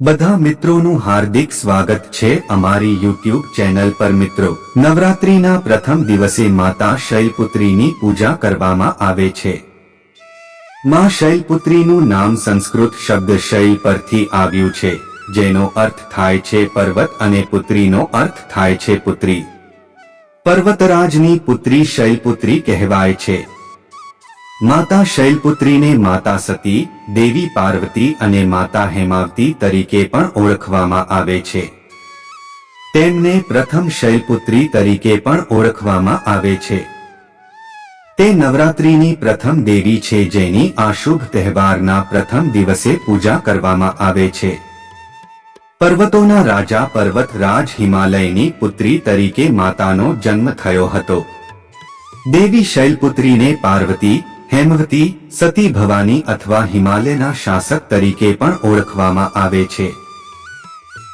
બધા મિત્રોનું હાર્દિક સ્વાગત છે અમારી યુટ્યુબ ચેનલ પર મિત્રો. નવરાત્રીના પ્રથમ દિવસે માતા શૈલપુત્રીની પૂજા કરવામાં આવે છે. માં શૈલપુત્રીનું નામ સંસ્કૃત શબ્દ શૈલ પરથી આવ્યું છે, જેનો અર્થ થાય છે પર્વત અને પુત્રીનો અર્થ થાય છે પુત્રી. પર્વતરાજની પુત્રી શૈલપુત્રી કહેવાય છે. માતા શૈલપુત્રીને માતા સતી, દેવી પાર્વતી અને માતા હેમાવતી તરીકે પણ ઓળખવામાં આવે છે. તેમને પ્રથમ શૈલપુત્રી તરીકે પણ ઓળખવામાં આવે છે. તે નવરાત્રીની પ્રથમ દેવી છે જેની આ શુભ તહેવારના પ્રથમ દિવસે પૂજા કરવામાં આવે છે. પર્વતોના રાજા પર્વતરાજ હિમાલયની પુત્રી તરીકે માતાનો જન્મ થયો હતો. દેવી શૈલપુત્રીને પાર્વતી હેમવતી સતી ભવાની અથવા હિમાલયના શાસક તરીકે પણ ઓળખવામાં આવે છે.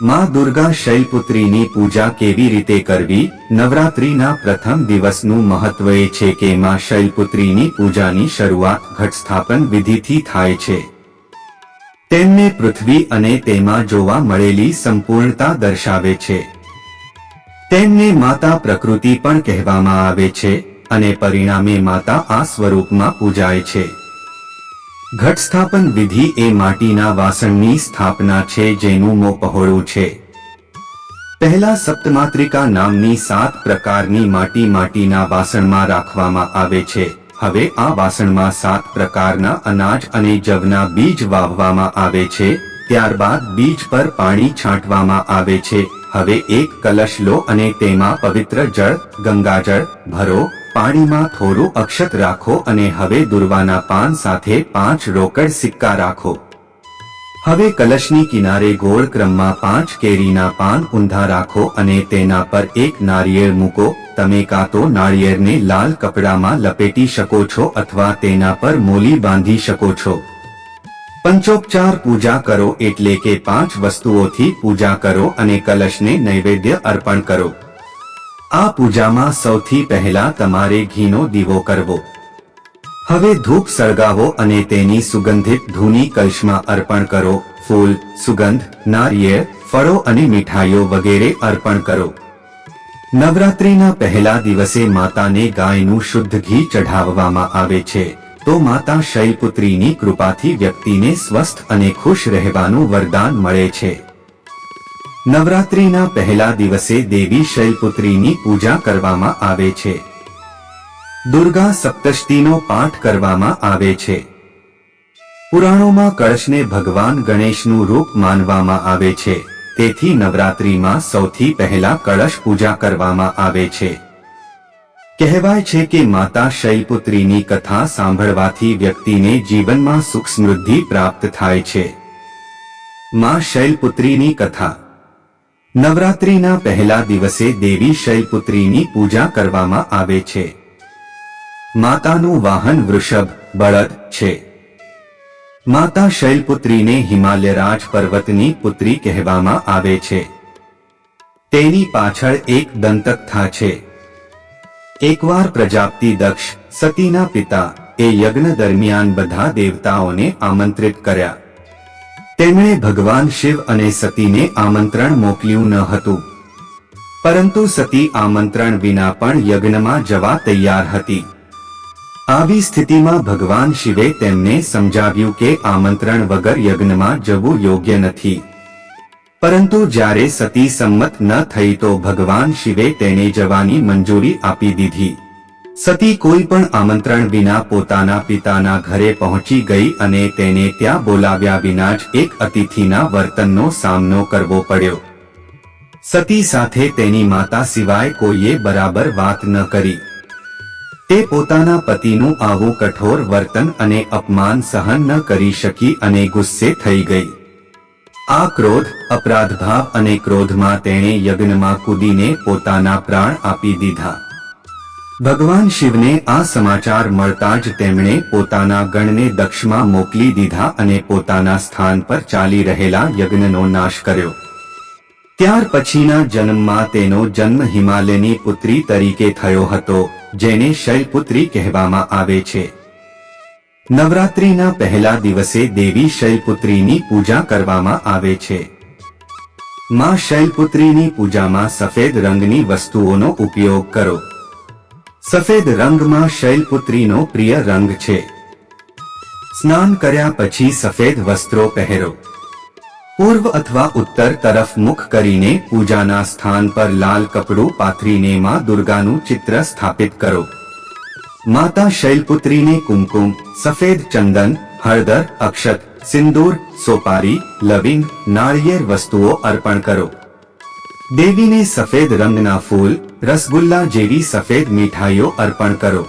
માં દુર્ગા શૈલપુત્રીની પૂજા કેવી રીતે કરવી? નવરાત્રીના પ્રથમ દિવસનું મહત્વ એ છે કે માં શૈલપુત્રીની પૂજાની શરૂઆત ઘટસ્થાપન વિધિથી થાય છે. તેમને પૃથ્વી અને તેમાં જોવા મળેલી સંપૂર્ણતા દર્શાવે છે. તેમને માતા પ્રકૃતિ પણ કહેવામાં આવે છે. અને પરિણામે માતા આ સ્વરૂપમાં પૂજાય છે. ઘટસ્થાપન વિધિ એ માટીના વાસણની સ્થાપના છે જેનું મોં પહોળું છે. પહેલા સપ્તમાત્રિકા નામની સાત પ્રકારની માટી માટીના વાસણમાં રાખવામાં આવે છે. હવે આ વાસણમાં સાત પ્રકારના અનાજ અને જવના બીજ વાવવામાં આવે છે. ત્યારબાદ બીજ પર પાણી છાંટવામાં આવે છે. હવે એક કલશ લો અને તેમાં પવિત્ર જળ, ગંગાજળ, ભરો પાણીમાં થોડું અક્ષત રાખો અને હવે દુર્વાના પાન સાથે પાંચ રોકડ સિક્કા રાખો. હવે કલશની કિનારે ગોળ ક્રમમાં પાંચ કેરીના પાન ઊંધા રાખો અને તેના પર એક નારિયેળ મૂકો. તમે કાં તો નાળિયેરને લાલ કપડામાં લપેટી શકો છો અથવા તેના પર મોલી બાંધી શકો છો. પંચોપચાર પૂજા કરો એટલે કે પાંચ વસ્તુઓથી પૂજા કરો અને કલશને નૈવેદ્ય અર્પણ કરો. આ પૂજામાં સૌથી પહેલા તમારે ઘીનો દીવો કરવો. હવે ધૂપ સળગાવો અને તેની સુગંધિત ધૂની કલશમાં અર્પણ કરો. ફૂલ, સુગંધ, નારિયેળ, ફળો અને મીઠાઈઓ વગેરે અર્પણ કરો. નવરાત્રીના પહેલા દિવસે માતાને ગાયનું શુદ્ધ ઘી ચઢાવવામાં આવે છે. તો માતા શૈલપુત્રીની કૃપાથી વ્યક્તિને સ્વસ્થ અને ખુશ રહેવાનું વરદાન મળે છે. નવરાત્રીના પહેલા દિવસે દેવી શૈલપુત્રીની પૂજા કરવામાં આવે છે. દુર્ગા સપ્તષ્ટીનો પાઠ કરવામાં આવે છે. પુરાણોમાં કળશને ભગવાન ગણેશનું રૂપ માનવામાં આવે છે. તેથી નવરાત્રિમાં સૌથી પહેલા કળશ પૂજા કરવામાં આવે છે. કહેવાય છે કે માતા શૈલપુત્રીની કથા સાંભળવાથી વ્યક્તિને જીવનમાં સુખ સમૃદ્ધિ પ્રાપ્ત થાય છે. માં શૈલપુત્રીની કથા નવરાત્રીના પહેલા દિવસે દેવી શૈલપુત્રીની પૂજા કરવામાં આવે છે. માતાનું વાહન વૃષભ, બળદ છે. માતા શૈલપુત્રીને હિમાલયરાજ પર્વતની પુત્રી કહેવામાં આવે છે. તેની પાછળ એક દંતકથા છે. એકવાર પ્રજાપતિ દક્ષ, સતીના પિતા એ યજ્ઞ દરમિયાન બધા દેવતાઓને આમંત્રિત કર્યા. તેમણે ભગવાન શિવ અને સતીને આમંત્રણ મોકલ્યું ન હતું. પરંતુ સતી આમંત્રણ વિના પણ યજ્ઞમાં જવા તૈયાર હતી. આવી સ્થિતિમાં ભગવાન શિવે તેમને સમજાવ્યું કે આમંત્રણ વગર યજ્ઞમાં જવું યોગ્ય નથી. પરંતુ જ્યારે સતી સંમત ન થઈ તો ભગવાન શિવે તેને જવાની મંજૂરી આપી દીધી. સતી કોઈ પણ આમંત્રણ વિના પોતાના પિતાના ઘરે પહોંચી ગઈ અને તેને ત્યાં બોલાવ્યા વિના જ એક અતિથિના વર્તનનો સામનો કરવો પડ્યો. સતી સાથે તેની માતા સિવાય કોઈએ બરાબર વાત ન કરી. તે પોતાના પતિનું આવું કઠોર વર્તન અને અપમાન સહન ન કરી શકી અને ગુસ્સે થઈ ગઈ. આ ક્રોધ, અપરાધભાવ અને ક્રોધમાં તેણે યજ્ઞમાં કૂદીને પોતાના પ્રાણ આપી દીધા. ભગવાન શિવને આ સમાચાર મળતા જ તેમણે પોતાના ગણને દક્ષમાં મોકલી દીધા અને પોતાના સ્થાન પર ચાલી રહેલા યજ્ઞનો નાશ કર્યો. ત્યાર પછીના જન્મમાં તેનો જન્મ હિમાલયની પુત્રી તરીકે થયો હતો, જેને શૈલપુત્રી કહેવામાં આવે છે. નવરાત્રિના પહેલા દિવસે દેવી શૈલપુત્રીની પૂજા કરવામાં આવે છે. માં શૈલપુત્રીની પૂજામાં સફેદ રંગની વસ્તુઓનો ઉપયોગ કરો. સફેદ રંગમાં શૈલપુત્રીનો પ્રિય રંગ છે. સ્નાન કર્યા પછી સફેદ વસ્ત્રો પહેરો. પૂર્વ અથવા ઉત્તર તરફ મુખ કરીને પૂજાના સ્થાન પર લાલ કપડું પાથરીને માં દુર્ગાનું ચિત્ર સ્થાપિત કરો. માતા શૈલપુત્રીને કુમકુમ, સફેદ ચંદન, હળદર, અક્ષત, સિંદૂર, સોપારી, લવિંગ, નાળિયેર વસ્તુઓ અર્પણ કરો. દેવીને સફેદ રંગના ફૂલ રસગુલ્લા જેવી સફેદ મીઠાઈઓ અર્પણ કરો.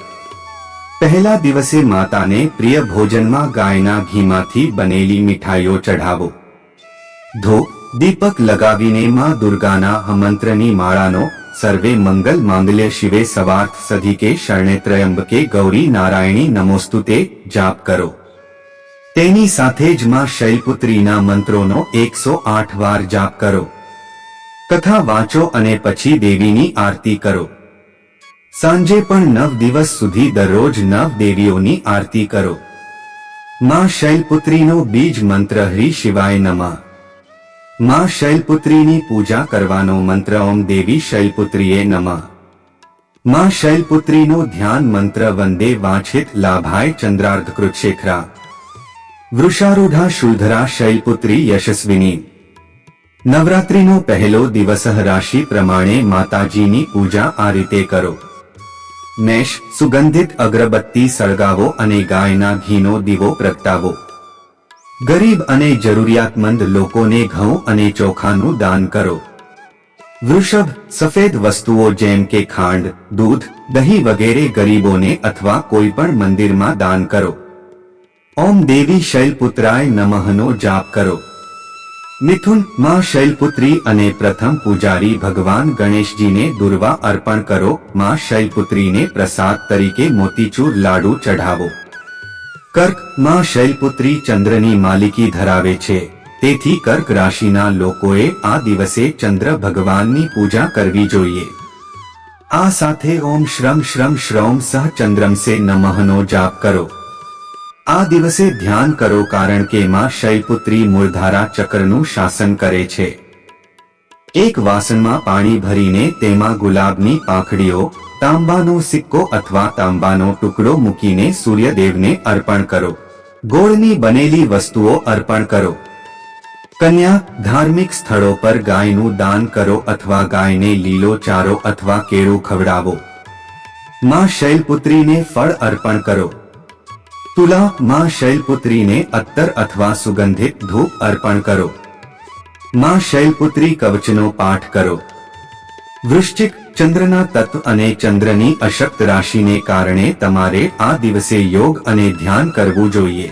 પહેલા દિવસે માતાને પ્રિય ભોજનમાં ગાયના ઘીમાંથી બનેલી મીઠાઈઓ ચઢાવો. ધો, દીપક લગાવીને માં દુર્ગાના હમંત્રની માળાનો સર્વે મંગલ માંગલ્ય શિવે સવાર્થ સધિકે શરણે ત્રયંબકે ગૌરી નારાયણી નમોસ્તુતે જાપ કરો. તેની સાથે જ માં શૈલપુત્રીના મંત્રોનો એકસો આઠ વાર જાપ કરો. કથા વાંચો અને પછી દેવીની આરતી કરો. સાંજે પણ નવ દિવસ સુધી દરરોજ નવ દેવીઓની આરતી કરો. માં શૈલપુત્રીનો બીજ મંત્ર હરી શિવાય નમઃ. માં શૈલપુત્રીની પૂજા કરવાનો મંત્ર ઓમ દેવી શૈલપુત્રીએ નમઃ. માં શૈલપુત્રીનો ધ્યાન મંત્ર વંદે વાંછિત લાભાય ચંદ્રાર્ધ કૃતશેખરા વૃષારૂઢા શુધરા શૈલપુત્રી યશસ્વિની. નવરાત્રીનો પહેલો દિવસ રાશિ પ્રમાણે માતાજીની પૂજા આ રીતે કરો. મેષ, સુગંધિત અગરબત્તી સળગાવો અને ગાયના ઘીનો દીવો પ્રગટાવો. ગરીબ અને જરૂરિયાતમંદ લોકોને ઘઉં અને ચોખાનું દાન કરો. વૃષભ, સફેદ વસ્તુઓ જેમ કે ખાંડ, દૂધ, દહીં વગેરે ગરીબોને અથવા કોઈ પણ મંદિરમાં દાન કરો. ઓમ દેવી શૈલપુત્રાય નમઃનો જાપ કરો. મિથુન, માં શૈલપુત્રી અને પ્રથમ પૂજારી ભગવાન ગણેશજીને દુર્વા અર્પણ કરો. માં શૈલપુત્રીને પ્રસાદ તરીકે મોતીચૂર લાડુ ચઢાવો. કર્ક, માં શૈલપુત્રી ચંદ્રની માલિકી ધરાવે છે. તેથી કર્ક રાશિના લોકોએ આ દિવસે ચંદ્ર ભગવાનની પૂજા કરવી જોઈએ. આ સાથે ઓમ શ્રમ શ્રમ શ્રૌમ સહ ચંદ્રમસે નમઃનો જાપ કરો. આ દિવસે ધ્યાન કરો કારણ કે માં શૈલપુત્રી મૂળધારા ચક્રનું શાસન કરે છે. એક વાસણમાં પાણી ભરીને તેમાં ગુલાબની પાંખડીઓ, તાંબાનો સિક્કો અથવા તાંબાનો ટુકડો મૂકીને સૂર્યદેવને અર્પણ કરો. ગોળની બનેલી વસ્તુઓ અર્પણ કરો. કન્યા, ધાર્મિક સ્થળો પર ગાયનું દાન કરો અથવા ગાયને લીલો ચારો અથવા કેળું ખવડાવો. માં શૈલપુત્રીને ફળ અર્પણ કરો. તુલા માં શૈલપુત્રીને અત્તર અથવા સુગંધિત ધૂપ અર્પણ કરો. માં શૈલપુત્રી કવચનો પાઠ કરો. વૃશ્ચિક ચંદ્રના તત્વ અને ચંદ્રની અશક્ત રાશિને કારણે તમારે આ દિવસે યોગ અને ધ્યાન કરવું જોઈએ.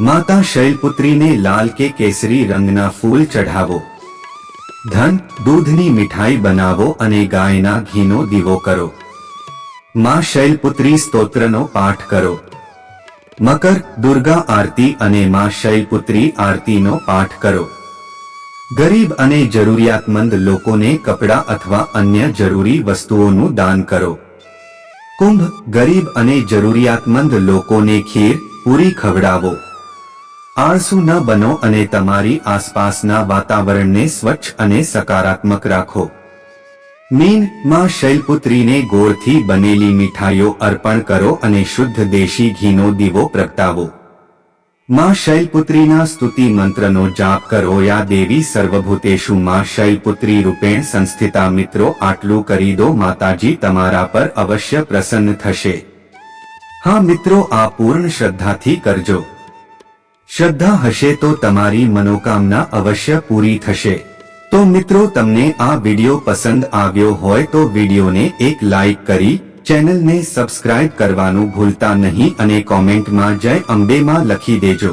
માતા શૈલપુત્રીને લાલ કે કેસરી રંગના ફૂલ ચઢાવો. ધન, દૂધની મીઠાઈ બનાવો અને ગાયના ઘીનો દીવો કરો. માં શૈલપુત્રી સ્તોત્રનો પાઠ કરો. મકર, દુર્ગા આરતી અને માં શૈપુત્રી આરતીનો પાઠ કરો. ગરીબ અને જરૂરિયાતમંદ લોકોને કપડાં અથવા અન્ય જરૂરી વસ્તુઓનું દાન કરો. કુંભ, ગરીબ અને જરૂરિયાતમંદ લોકોને ખીર, પૂરી ખવડાવો. આળસુ ન બનો અને તમારી આસપાસના વાતાવરણને સ્વચ્છ અને સકારાત્મક રાખો. મીનમાં શૈલપુત્રીને ગોળથી બનેલી મીઠાઈઓ અર્પણ કરો અને શુદ્ધ દેશી ઘીનો દીવો પ્રગટાવો. માં શૈલપુત્રીના સ્તુતિ મંત્રનો જાપ કરો. યા દેવી સર્વભૂતેશુ, માં શૈલપુત્રી રૂપેણ સંસ્થિતા મિત્રો, આટલું કરી દો. માતાજી તમારા પર અવશ્ય પ્રસન્ન થશે. હા મિત્રો, આ પૂર્ણ શ્રદ્ધાથી કરજો. શ્રદ્ધા હશે તો તમારી મનોકામના અવશ્ય પૂરી થશે. તો મિત્રો તમને આ વીડિયો પસંદ આવ્યો હોય તો વિડીયોને એક લાઈક કરી, ચેનલને સબસ્ક્રાઇબ કરવાનું ભૂલતા નહીં અને કોમેન્ટમાં જય અંબેમાં લખી દેજો.